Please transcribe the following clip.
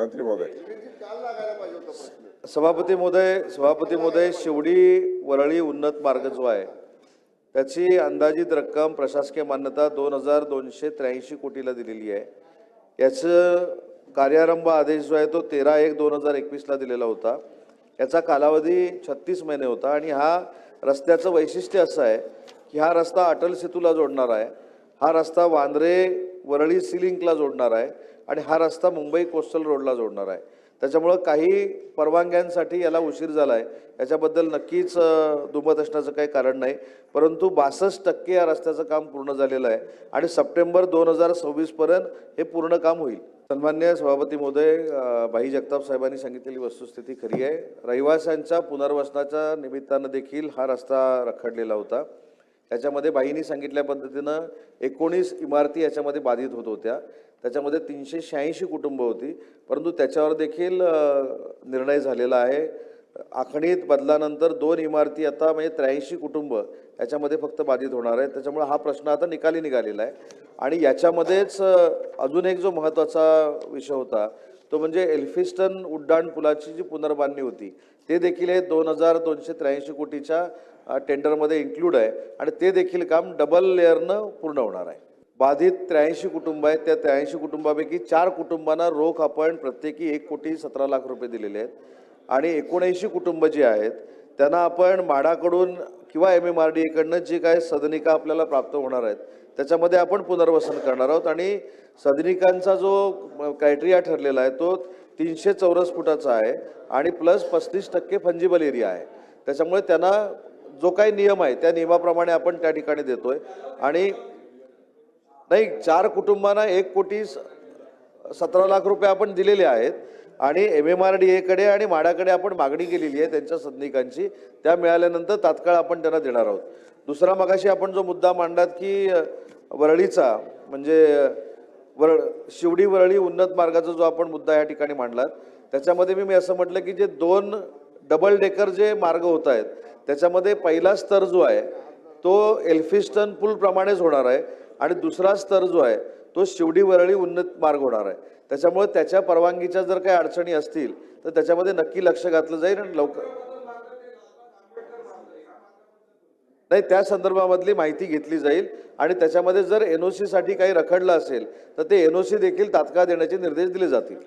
मंत्री महोदय. सभापती महोदय सभापती महोदय शेवडी वरळी उन्नत मार्ग जो आहे त्याची अंदाजित रक्कम प्रशासकीय मान्यता दोन हजार दोनशे त्र्याऐंशी कोटीला दिलेली आहे. याचं कार्यारंभ आदेश जो आहे तो तेरा एक दोन हजार एकवीसला दिलेला होता. याचा कालावधी छत्तीस महिने होता आणि हा रस्त्याचं वैशिष्ट्य असं आहे की हा रस्ता अटल सेतूला जोडणार आहे. हा रस्ता वांद्रे वरळी सिलिंकला जोडणार आहे. आणि हा रस्ता मुंबई कोस्टल रोडला जोडणार आहे. त्याच्यामुळं काही परवानग्यांसाठी याला उशीर झाला आहे याच्याबद्दल नक्कीच दुमत असण्याचं काही कारण नाही. परंतु बासष्ट टक्के या रस्त्याचं काम पूर्ण झालेलं आहे आणि सप्टेंबर दोन हजार सव्वीसपर्यंत हे पूर्ण काम होईल. सन्मान्य सभापती महोदय भाई जगताप साहेबांनी सांगितलेली वस्तुस्थिती खरी आहे. रहिवाशांच्या पुनर्वसनाच्या निमित्तानं देखील हा रस्ता रखडलेला होता. त्याच्यामध्ये बाईंनी सांगितल्या पद्धतीनं एकोणीस इमारती याच्यामध्ये बाधित होत होत्या. त्याच्यामध्ये तीनशे शहाऐंशी कुटुंब होती. परंतु त्याच्यावर देखील निर्णय झालेला आहे. आखणीत बदलानंतर दोन इमारती आता म्हणजे त्र्याऐंशी कुटुंब याच्यामध्ये फक्त बाधित होणार आहे त्याच्यामुळे हा प्रश्न आता निकाली निघालेला आहे. आणि याच्यामध्येच अजून एक जो महत्त्वाचा विषय होता तो म्हणजे एल्फिस्टन उड्डाण पुलाची जी पुनर्बांधणी होती ते देखील हे दोन हजार दोनशे त्र्याऐंशी कोटीच्या टेंडरमध्ये इन्क्लूड आहे आणि ते देखील काम डबल लेअरनं पूर्ण होणार आहे. बाधित त्र्याऐंशी कुटुंब आहेत त्या त्र्याऐंशी कुटुंबापैकी चार कुटुंबांना रोख आपण प्रत्येकी एक कोटी सतरा लाख रुपये दिलेले आहेत आणि एकोणऐंशी कुटुंब जी आहेत त्यांना आपण माडाकडून किंवा एम एम आर डी एकडनं जी काय सदनिका आपल्याला प्राप्त होणार आहेत त्याच्यामध्ये आपण पुनर्वसन करणार आहोत. आणि सदनिकांचा जो क्रायटेरिया ठरलेला आहे तो तीनशे चौरस फुटाचा आहे आणि प्लस पस्तीस टक्के फंजिबल एरिया आहे. त्याच्यामुळे त्यांना जो काही नियम आहे त्या नियमाप्रमाणे आपण त्या ठिकाणी देतोय. आणि नाही चार कुटुंबांना एक कोटी स- सतरा लाख रुपये आपण दिलेले आहेत आणि एम एम आर डी एकडे आणि माडाकडे आपण मागणी केलेली आहे त्यांच्या सदनिकांची त्या मिळाल्यानंतर तात्काळ आपण त्यांना देणार आहोत. दुसरा मगाशी आपण जो मुद्दा मांडलात की वरळीचा म्हणजे वरळ वर शिवडी वरळी उन्नत मार्गाचा जो आपण मुद्दा या ठिकाणी मांडलात त्याच्यामध्ये मी मी असं म्हटलं की जे दोन डबल डेकर जे मार्ग होत आहेत त्याच्यामध्ये पहिला स्तर जो आहे तो एल्फिस्टन पूल प्रमाणेच होणार आहे आणि दुसरा स्तर जो आहे तो शिवडी वरळी उन्नत मार्ग होणार आहे. त्याच्यामुळे त्याच्या परवानगीच्या जर काही अडचणी असतील तर त्याच्यामध्ये नक्की लक्ष घातलं जाईल आणि लवकर नाही त्या संदर्भामधली माहिती घेतली जाईल आणि त्याच्यामध्ये जर एनओसी साठी काही रखडलं असेल तर ते एनओसी देखील तात्काळ देण्याचे निर्देश दिले जातील.